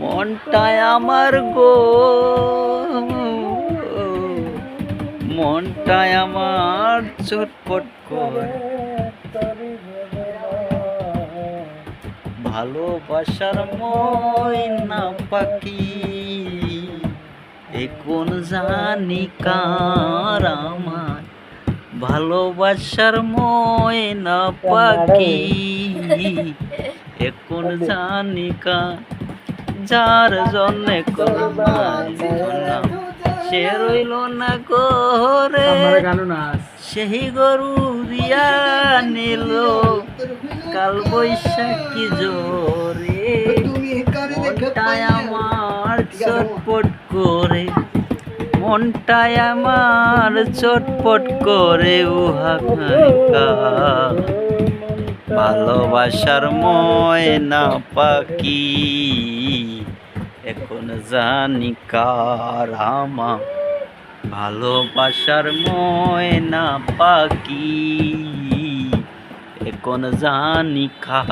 মনটায় আমার গো। মনটায় আমার চটপট করে। ভালোবাসার ময়না পাখি এখন জানি কার আমার ভালোবাসার ময়না পাখি এখন জানি কার যার জন্যে করুণায় দিলাম, সে রইল না গোরে সেই গরু দিয়া নিল। কাল বৈশাখী জোরে মনটায় আমার চটপট করে। মনটায় আমার চটপট করে। উহা ভালোবাসার ময়না পাখি। এখন জানি কার আমা ভালোবাসার ময়না পাখি। এখন জানি খা